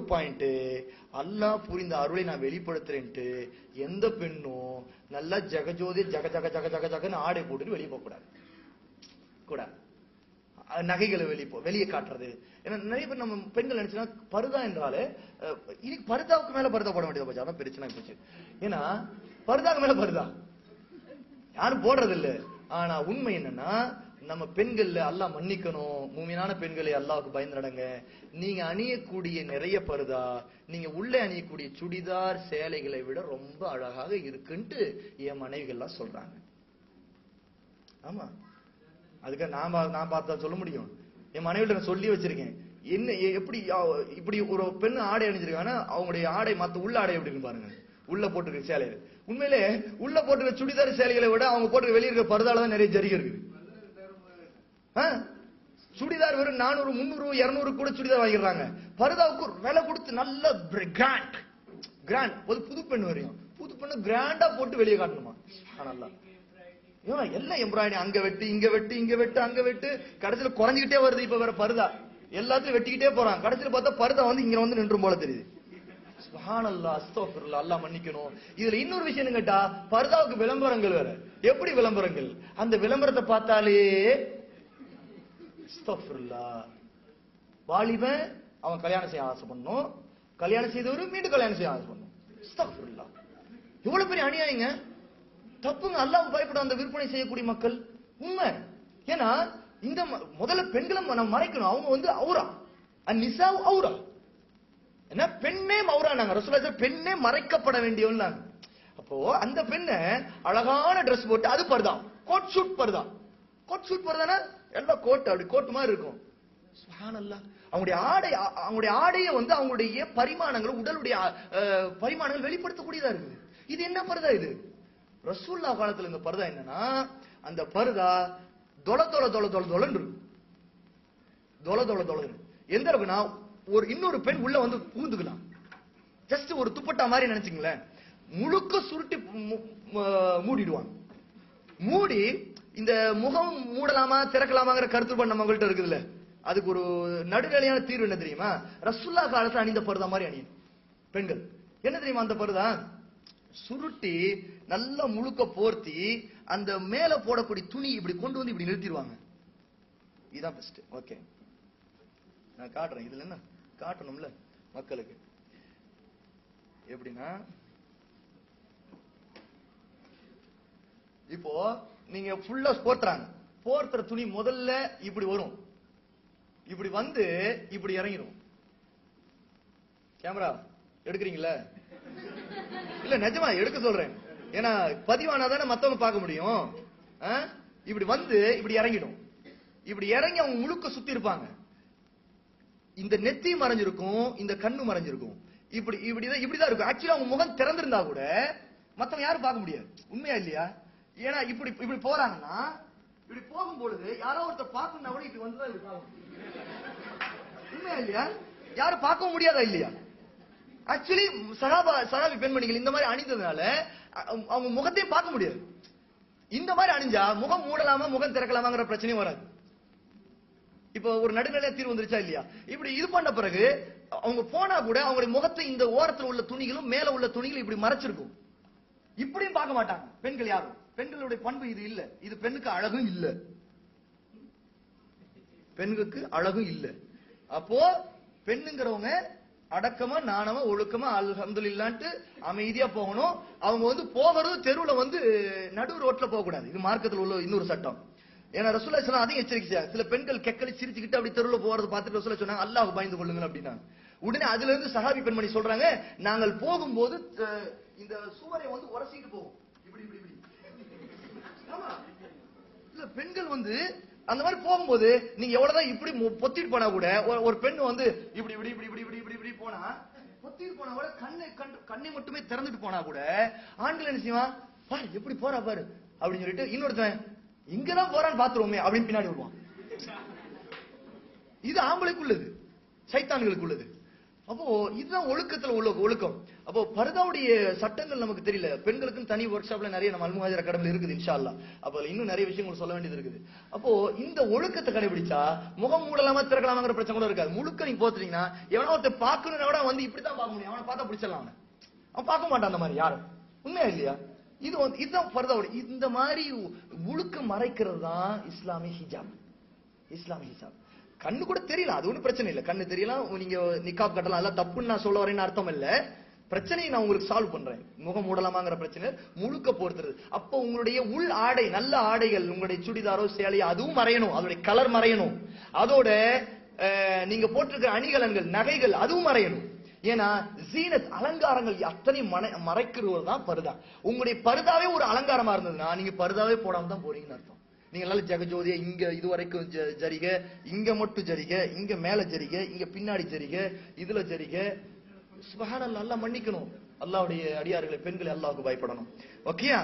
அப்பாயின்ட்டு அல்லாஹ் புரிந்த அருளை நான் வெளிப்படுத்துறேன்ட்டு எந்த பெண்ணும் நல்லா ஜெகஜோதி ஜக ஜக ஜக ஜக ஜகன்னு ஆடை போட்டுட்டு வெளியே போகக்கூடாது கூடாது. நகைகளை வெளியே போ வெளியே காட்டுறது. ஏன்னா நிறைய பேர் நம்ம பெண்கள் நினைச்சுன்னா பருதா என்றாலே இன்னைக்கு பருதாவுக்கு மேல பருதா போட வேண்டியது போச்சு. அதான் பிரச்சனை போச்சு. ஏன்னா பருதாக்கு மேல பருதா. யாரும் போடுறது இல்ல ஆனா உண்மை என்னன்னா நம்ம பெண்கள்ல அல்லாஹ் மன்னிக்கணும். மூமினான பெண்களை அல்லாவுக்கு பயந்து நடங்க நீங்க அணியக்கூடிய நிறைய பருதா நீங்க உள்ளே அணியக்கூடிய சுடிதார் சேலைகளை விட ரொம்ப அழகாக இருக்குன்ட்டு என் மனைவிகள்லாம் சொல்றாங்க. ஆமா. அதுக்காக நான் பா- நான் பார்த்தா சொல்ல முடியும். என் மனைவிட்ட நான் சொல்லி வச்சிருக்கேன். என்ன எப்படி இப்படி ஒரு பெண் ஆடை அணிஞ்சிருக்காங்கன்னா அவங்களுடைய ஆடை மத்த உள்ள ஆடை எப்படி இருக்கு பாருங்க. உள்ள போட்டிருக்க சேலைகள் உண்மையிலே உள்ள போட்டுருக்க சுடிதார் சேலைகளை விட அவங்க போட்டுருக்க வெளியிருக்க பருதால தான் நிறைய ஜரிகை இருக்குது. சுடிதார் வெறும் நானூறு முந்நூறு இருநூறு கூட சுடிதார் வாங்கிடுறாங்க. பருதாவுக்கு விலை கொடுத்து நல்ல கிராண்ட் கிராண்ட் ஒரு புது பெண் வரையும். புது பெண்ணு கிராண்டா போட்டு வெளியே காட்டணுமா? நல்லா இவன் எல்லாம் எம்ப்ராய்டரி? அங்க வெட்டு இங்க வெட்டு இங்க வெட்டு அங்க வெட்டு. கடைசியில குறைஞ்சிக்கிட்டே வருது இப்ப வேற பருதா. எல்லாத்தையும் வெட்டிக்கிட்டே போறான். கடைசியில பார்த்தா பருதா வந்து இங்க வந்து நின்றும் போல தெரியுது. சுப்ஹானல்லா அஸ்தோஃபிருல்லா அல்லாஹ் மன்னிக்கணும். இதுல இன்னொரு விஷயம் கேட்டா பர்தாவுக்கு விளம்பரங்கள் வேற. எப்படி விளம்பரங்கள்? அந்த விளம்பரத்தை பார்த்தாலே வாலிபன் அவன் கல்யாணம் செய்ய ஆசை பண்ணும். கல்யாணம் செய்தவரும் மீண்டும் கல்யாணம் செய்ய ஆசை பண்ணும். இவ்வளவு பெரிய அநியாயங்க. தப்புங்க அல்லாஹ் பயப்பட அந்த விற்பனை செய்யக்கூடிய மக்கள். உண்மை. ஏன்னா இந்த முதல்ல பெண்களை நம்ம மறைக்கணும். அவங்க வந்து அவுரா. நிசா அவுரா. என்ன பெண்ணே மௌரானாங்க ரசூலுல்லாஹி பெண்ணே மறைக்கப்பட வேண்டியவன் அப்போ அந்த பெண்ணை அழகான ட்ரெஸ் போட்டு அது பருதான் கோட் ஷூட் பருதான் கோட் ஷூட் பருதானா? எல்லாம் கோட் அப்படி கோட் மாதிரி இருக்கும். அவங்களுடைய ஆடை அவங்களுடைய ஆடையை வந்து அவங்களுடைய பரிமாணங்கள் உடலுடைய அஹ், பரிமாணங்கள் வெளிப்படுத்தக்கூடியதா இருக்குது. இது என்ன பருதா இது? ரசூல்லா காலத்துல இந்த பருதா என்னன்னா அந்த பருதா தொல தொல தொல தொல தொலன்னு இருக்கும். தொல தொல தொலன்னு எந்த அளவுக்குன்னா ஒரு இன்னொரு பெண் உள்ள வந்து பூந்துக்கலாம் ஜஸ்ட் ஒரு துப்பட்டா மாதிரி நினைச்சுங்களேன் முழுக்க சுருட்டி மூடிடுவாங்க. மூடி இந்த முகம் மூடலாமா திறக்கலாமாங்கிற கருத்து பண்ண நம்மகிட்ட இருக்குதுல்ல. அதுக்கு ஒரு நடுநிலையான தீர்வு என்ன தெரியுமா? ரசுல்லா காலத்துல அணிந்த பருதா மாதிரி அணியும். பெண்கள். என்ன தெரியுமா அந்த பருதா? சுருட்டி நல்லா முழுக்க போர்த்தி அந்த மேல போடக்கூடிய துணி இப்படி கொண்டு வந்து இப்படி நிறுத்திடுவாங்க. இதுதான் பெஸ்ட் ஓகே நான் காட்டுறேன். இதுல என்ன? காட்டணும்ல மக்களுக்கு. எப்படின்னா இப்போ நீங்க ஃபுல்லா போர்த்துறாங்க போர்த்துற துணி முதல்ல இப்படி வரும். இப்படி வந்து இப்படி இறங்கிடும் கேமரா எடுக்கிறீங்களா? இல்ல நிஜமா எடுக்க சொல்றேன். ஏன்னா பதிவானா தானே மத்தவங்க பார்க்க முடியும். ஆ? இப்படி வந்து இப்படி இறங்கிடும். இப்படி இறங்கி அவங்க முழுக்க சுத்தி இருப்பாங்க. இந்த நெத்தி மறைஞ்சிருக்கும் இந்த கண்ணு மறைஞ்சிருக்கும். இப்படி இப்படிதான் இப்படிதான் இருக்கும். ஆக்சுவலா அவங்க முகம் திறந்திருந்தா கூட மத்தவங்க யாரும் பார்க்க முடியாது. உண்மையா இல்லையா? ஏன்னா இப்படி இப்படி போறாங்கன்னா இப்படி போகும் பொழுது யாரோ ஒருத்தர் பார்க்கணும்னா கூட இப்படி வந்துதான் உண்மையா இல்லையா? யாரும் பார்க்கவும் முடியாதா இல்லையா? ஆக்சுவலி சகாபா சகாபி பெண்மணிகள் இந்த மாதிரி அணிந்ததுனால அவங்க முகத்தையும் பார்க்க முடியாது. இந்த மாதிரி அணிஞ்சா முகம் மூடலாமா முகம் திறக்கலாமாங்கிற பிரச்சனையும் வராது. இப்போ ஒரு நடுநிலையா தீர்வு வந்துருச்சா இல்லையா? இப்படி இது பண்ண பிறகு அவங்க போனா கூட அவங்களுடைய முகத்தை இந்த ஓரத்தில் உள்ள துணிகளும் மேல உள்ள துணிகளும் இப்படி மறைச்சிருக்கும். இப்படியும் பார்க்க மாட்டாங்க. பெண்கள் யாரும். பெண்களுடைய பண்பு இது இல்ல. இது பெண்ணுக்கு அழகும் இல்ல. பெண்ணுக்கு அழகும் இல்ல. அப்போ பெண்ணுங்கிறவங்க அடக்கமா நாணமா ஒழுக்கமா அல்ஹம்துலில்லான்ட்டு அமைதியா போகணும். அவங்க வந்து போகிறது தெருவில் வந்து நடு ரோட்ல போக கூடாது இது மார்க்கத்தில் உள்ள இன்னொரு சட்டம். ஏன்னா ரசூல்லா சொன்னா அதையும் எச்சரிக்கை சில பெண்கள் கெக்கலி சிரிச்சுக்கிட்டு அப்படி தெருவில் போறது பார்த்துட்டு ரசூல்லா சொன்னாங்க அல்லாஹ் பயந்து கொள்ளுங்க அப்படின்னா உடனே அதுல இருந்து சஹாபி பெண்மணி சொல்றாங்க நாங்கள் போகும்போது இந்த சுவரை வந்து உரசிட்டு போவோம். இப்படி இப்படி இப்படி. ஆமா. இல்ல பெண்கள் வந்து அந்த மாதிரி போகும்போது நீங்க எவ்வளவுதான் இப்படி பொத்திட்டு போனா கூட ஒரு- ஒரு பெண் வந்து இப்படி இப்படி இப்படி இப்படி இப்படி இப்படி இப்படி போனா பொத்திட்டு போனா கூட கண்ணை கண் கண்ணை மட்டுமே திறந்துட்டு போனா கூட ஆண்கள் என்ன செய்வான் பாரு எப்படி போறா பாரு அப்படின்னு சொல்லிட்டு இன்னொருத்தன் இங்கதான் போறான்னு பாத்துருவோமே அப்படின்னு பின்னாடி வருவான். இது ஆம்பளைக்குள்ளது சைத்தான்களுக்குள்ளது. அப்போ இதுதான் ஒழுக்கத்துல உள்ள ஒழுக்கம். அப்போ பரதாவுடைய சட்டங்கள் நமக்கு தெரியல. பெண்களுக்கும் தனி ஒர்க் ஷாப்ல நிறைய நம்ம அல்முஹாஜர் அகாடமில இருக்குது இன்ஷா அல்லாஹ் அப்ப இன்னும் நிறைய விஷயங்கள் சொல்ல வேண்டியது இருக்குது. அப்போ இந்த ஒழுக்கத்தை கடைபிடிச்சா முகம் மூடலாமா திறக்கலாமாங்கிற பிரச்சனை கூட இருக்காது. முழுக்க நீங்க போத்துட்டீங்கன்னா எவனா ஒருத்தர் பாக்கணும்னா கூட வந்து இப்படிதான் பார்க்க முடியும். அவனை பார்த்தா பிடிச்சிடலாம் அவன். பார்க்க மாட்டான் அந்த மாதிரி யாரும். உண்மையா இல்லையா? இது வந்து இதுதான் பரதாவுடைய இந்த மாதிரி முழுக்க மறைக்கிறது தான் இஸ்லாமிய ஹிஜாப். இஸ்லாமிய ஹிஜாப். கண்ணு கூட தெரியல அது ஒண்ணும் பிரச்சனை இல்ல. கண்ணு தெரியலாம் நீங்க நிக்காப் கட்டலாம் அதெல்லாம் தப்புன்னு நான் சொல்ல வரேன்னு அர்த்தம் இல்ல. பிரச்சனையை நான் உங்களுக்கு சால்வ் பண்றேன். முகம் மூடலாமாங்கிற பிரச்சனை முழுக்க போடுறது அப்போ உங்களுடைய உள் ஆடை நல்ல ஆடைகள் உங்களுடைய சுடிதாரோ சேலையோ அதுவும் மறையணும். அதோட கலர் மறையணும். அதோட நீங்க போட்டிருக்கிற அணிகலன்கள் நகைகள் அதுவும் மறையணும். ஏன்னா ஜீனத் அலங்காரங்கள் அத்தனை மன மறைக்கிறது தான் பருதா. உங்களுடைய பருதாவே ஒரு அலங்காரமா இருந்ததுன்னா நீங்க பருதாவே போடாம தான் போறீங்கன்னு அர்த்தம். நீங்க நல்லா ஜெகஜோதியா இங்க இது வரைக்கும் ஜரிக இங்க மட்டும் ஜரிக இங்க மேல ஜரிக இங்க பின்னாடி ஜரிக இதுல ஜரிக. சுபகான நல்லா மன்னிக்கணும். அல்லாவுடைய அடியார்களை பெண்களை அல்லாவுக்கு பயப்படணும். ஓகேயா?